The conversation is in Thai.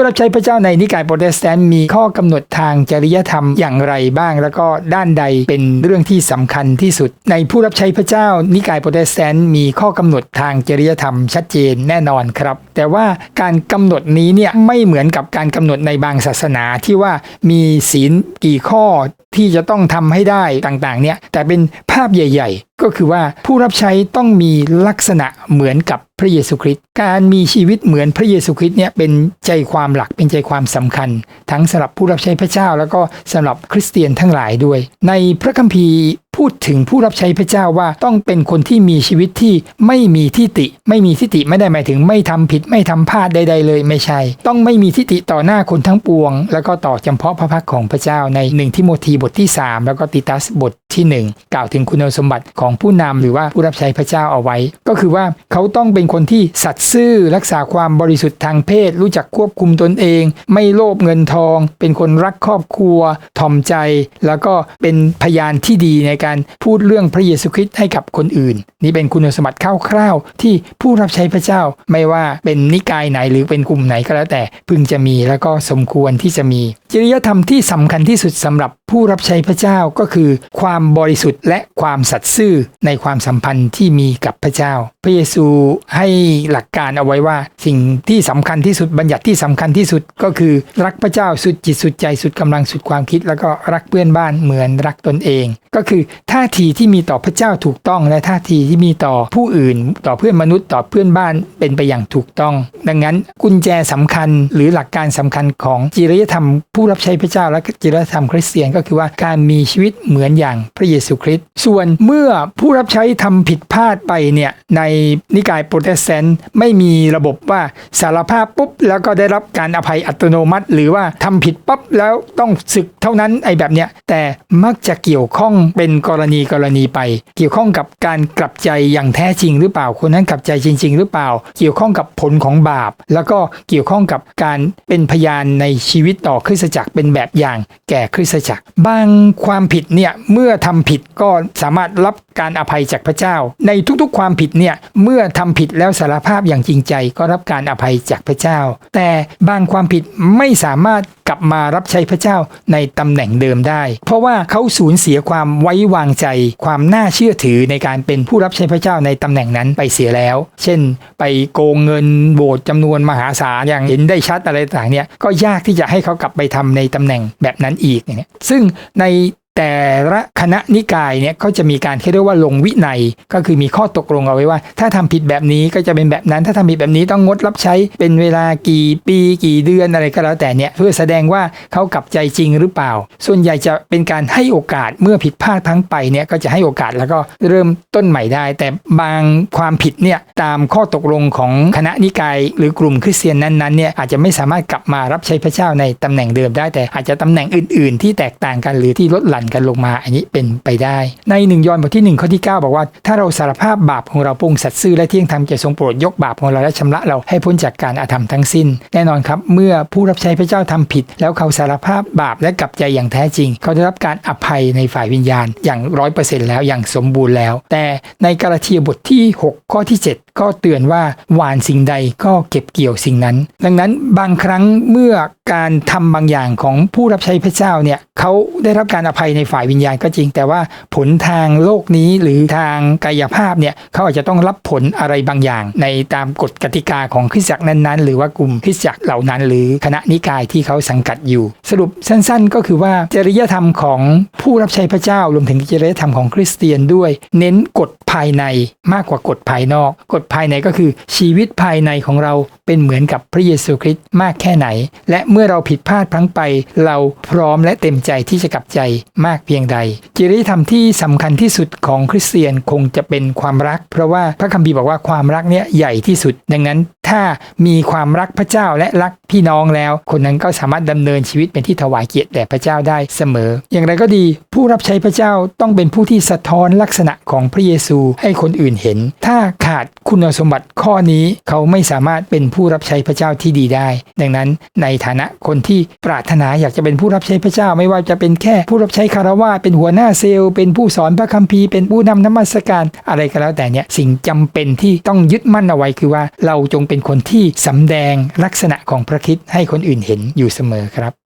ผู้รับใช้พระเจ้าในนิกายโปรเตสแตนต์มีข้อกำหนดทางจริยธรรมอย่างไรบ้าง แล้วก็ด้านใดเป็นเรื่องที่สำคัญที่สุด ในผู้รับใช้พระเจ้านิกายโปรเตสแตนต์มีข้อกำหนดทางจริยธรรมชัดเจนแน่นอนครับ แต่ว่าการกำหนดนี้เนี่ยไม่เหมือนกับการกำหนดในบางศาสนาที่ว่ามีศีลกี่ข้อที่จะต้องทำให้ได้ต่างๆเนี่ยแต่เป็นภาพใหญ่ ๆ ก็คือว่าผู้รับใช้ต้องมีลักษณะเหมือนกับพระเยซูคริสต์การมีชีวิตเหมือนพระเยซูคริสต์เนี่ยเป็นใจความหลักเป็นใจความสำคัญ ทั้งสำหรับผู้รับใช้พระเจ้า แล้วก็สำหรับคริสเตียนทั้งหลายด้วย ในพระคัมภีร์พูดถึงผู้รับใช้พระเจ้าว่าต้องเป็นคนที่มีชีวิตที่ไม่มีทิฏฐิไม่มีทิฏฐิไม่ได้หมายถึงไม่ทำผิดไม่ทำพลาดใด ๆ เลยไม่ใช่ ต้องไม่มีทิฏฐิต่อหน้าคนทั้งปวง แล้วก็ต่อจำเพาะพระพักของพระเจ้าในหนึ่งทิโมธีบทที่ 3 แล้วก็ติตัสบทที่ 1 กล่าวถึงคุณสมบัติของผู้นำหรือว่าผู้รับใช้พระเจ้าเอาไว้ ก็คือว่าเขาต้องเป็นคนที่สัตย์ซื่อรักษาความบริสุทธิ์ทางเพศ รู้จักควบคุมตนเอง ไม่โลภเงินทอง เป็นคนรักครอบครัวถ่อมใจ แล้วก็เป็นพยานที่ดีในการพูดเรื่องพระเยซูคริสต์ให้กับคนอื่น นี่เป็นคุณสมบัติคร่าวๆที่ผู้รับใช้พระเจ้าไม่ว่าเป็นนิกายไหนหรือเป็นกลุ่มไหนก็แล้วแต่พึงจะมีแล้วก็สมควรที่จะมี จริยธรรมที่สำคัญที่สุดสำหรับ ผู้รับใช้พระเจ้าก็คือ ความบริสุทธิ์และความสัตย์ซื่อในความสัมพันธ์ที่มีกับพระเจ้า พระเยซูให้หลักการเอาไว้ว่า สิ่งที่สำคัญที่สุดบัญญัติที่สำคัญที่สุดก็คือ รักพระเจ้าสุดจิตสุดใจสุดกำลังสุดความคิด แล้วก็รักเพื่อนบ้านเหมือนรักตนเอง ก็คือท่าทีที่มีต่อพระเจ้าถูกต้องและท่าทีที่มีต่อผู้อื่น ต่อเพื่อนมนุษย์ต่อเพื่อนบ้านเป็นไปอย่างถูกต้อง ดังนั้นกุญแจสำคัญหรือหลักการสำคัญของจริยธรรมผู้รับใช้พระเจ้าและจริยธรรมคริสเตียนก็คือว่าการมีชีวิตเหมือนอย่างพระเยซูคริสต์ส่วนเมื่อผู้รับใช้ทำผิดพลาดไปเนี่ยในนิกายโปรเตสแตนต์ไม่มีระบบว่าสารภาพปุ๊บ แล้วก็ได้รับการอภัยอัตโนมัติ หรือว่าทำผิดปั๊บแล้วต้องศึกเท่านั้นไอ้แบบเนี้ยแต่มักจะเกี่ยวข้องเป็นกรณีกรณีไป เกี่ยวข้องกับการกลับใจอย่างแท้จริงหรือเปล่าคนนั้นกลับใจจริง ๆ หรือเปล่า เกี่ยวข้องกับผลของบาป แล้วก็เกี่ยวข้องกับการเป็นพยานในชีวิตต่อคริสตจักรเป็นแบบอย่างแก่คริสตจักรบางความผิดเนี่ยเมื่อทำผิดก็สามารถรับการอภัยจากพระเจ้า ในทุกๆความผิดเนี่ยเมื่อทำผิดแล้วสารภาพอย่างจริงใจ ก็รับการอภัยจากพระเจ้า แต่บางความผิดไม่สามารถ กลับมารับใช้พระเจ้าในตำแหน่งเดิมได้ เพราะว่าเขาสูญเสียความไว้วางใจ ความน่าเชื่อถือในการเป็นผู้รับใช้พระเจ้าในตำแหน่งนั้นไปเสียแล้ว เช่น ไปโกงเงินโบสถ์จำนวนมหาศาลอย่างเห็นได้ชัดอะไรต่างเนี่ยก็ยากที่จะให้เขากลับไปทำในตำแหน่งแบบนั้นอีกเนี่ยซึ่งใน แต่ละคณะนิกายเนี่ยก็จะมีการเรียกว่าลงวินัย ก็คือมีข้อตกลงเอาไว้ว่า ถ้าทำผิดแบบนี้ก็จะเป็นแบบนั้น ถ้าทำผิดแบบนี้ต้องงดรับใช้เป็นเวลากี่ปีกี่เดือนอะไรก็แล้วแต่เนี่ยเพื่อแสดงว่าเขากลับใจจริงหรือเปล่า ส่วนใหญ่จะเป็นการให้โอกาสเมื่อผิดพลาดทั้งไปเนี่ยก็จะให้โอกาสแล้วก็เริ่มต้นใหม่ได้ แต่บางความผิดเนี่ยตามข้อตกลงของคณะนิกาย หรือกลุ่มคริสเตียนนั้นๆเนี่ยอาจจะไม่สามารถกลับมารับใช้พระเจ้าในตำแหน่งเดิมได้แต่อาจจะตำแหน่งอื่น ๆ ที่แตกต่างกันหรือที่ลดหลั่นกันลงมา อันนี้เป็นไปได้ ในหนึ่งยอห์นบทที่1ข้อที่ 9 บอกว่า ถ้าเราสารภาพบาปของเราปรุงสัตย์ซื่อและเที่ยงธรรมจะทรงโปรดยกบาปของเราและชำระเราให้พ้นจากการอาธรรมทั้งสิ้น แน่นอนครับ เมื่อผู้รับใช้พระเจ้าทำผิด แล้วเขาสารภาพบาปและกลับใจอย่างแท้จริง เขาได้รับการอภัยในฝ่ายวิญญาณอย่างร้อยเปอร์เซ็นต์แล้วอย่างสมบูรณ์แล้ว แต่ในกาลาเทียบทที่ 6 ข้อที่ 7ก็เตือนว่าหวานสิ่งใดก็เก็บเกี่ยวสิ่งนั้น ดังนั้นบางครั้งเมื่อการทำบางอย่างของผู้รับใช้พระเจ้าเนี่ยเขาได้รับการอภัยในฝ่ายวิญญาณก็จริง แต่ว่าผลทางโลกนี้หรือทางกายภาพเนี่ยเขาอาจจะต้องรับผลอะไรบางอย่าง ในตามกฎกติกาของคริสตจักรนั้นๆ หรือว่ากลุ่มคริสตจักรเหล่านั้น หรือคณะนิกายที่เขาสังกัดอยู่ สรุปสั้นๆ ก็คือว่าจริยธรรมของผู้รับใช้พระเจ้ารวมถึงจริยธรรมของคริสเตียนด้วย เน้นกฎภายในมากกว่ากฎภายนอกกฎภายในก็คือชีวิตภายในของเราเป็นเหมือนกับพระเยซูคริสต์มากแค่ไหน และเมื่อเราผิดพลาดพลั้งไป เราพร้อมและเต็มใจที่จะกลับใจมากเพียงใด จริยธรรมที่สำคัญที่สุดของคริสเตียนคงจะเป็นความรัก เพราะว่าพระคัมภีร์บอกว่าความรักเนี้ยใหญ่ที่สุด ดังนั้น ถ้ามีความรักพระเจ้าและรักพี่น้องแล้ว คนนั้นก็สามารถดำเนินชีวิตเป็นที่ถวายเกียรติแด่พระเจ้าได้เสมอ อย่างไรก็ดี ผู้รับใช้พระเจ้าต้องเป็นผู้ที่สะท้อนลักษณะของพระเยซูให้คนอื่นเห็น ถ้าขาดคุณสมบัติข้อนี้เขาไม่สามารถเป็นผู้รับใช้พระเจ้าที่ดีได้ ดังนั้นในฐานะคนที่ปรารถนาอยากจะเป็นผู้รับใช้พระเจ้าไม่ว่าจะเป็นแค่ผู้รับใช้คารวะเป็นหัวหน้าเซลล์ เป็นผู้สอนพระคัมภีร์เป็นผู้นำน้ำมัสการอะไรก็แล้วแต่เนี่ยสิ่งจำเป็นที่ต้องยึดมั่นเอาไว้คือว่าเราจงเป็นเป็นคนที่สำแดงลักษณะของพระคิดให้คนอื่นเห็นอยู่เสมอครับ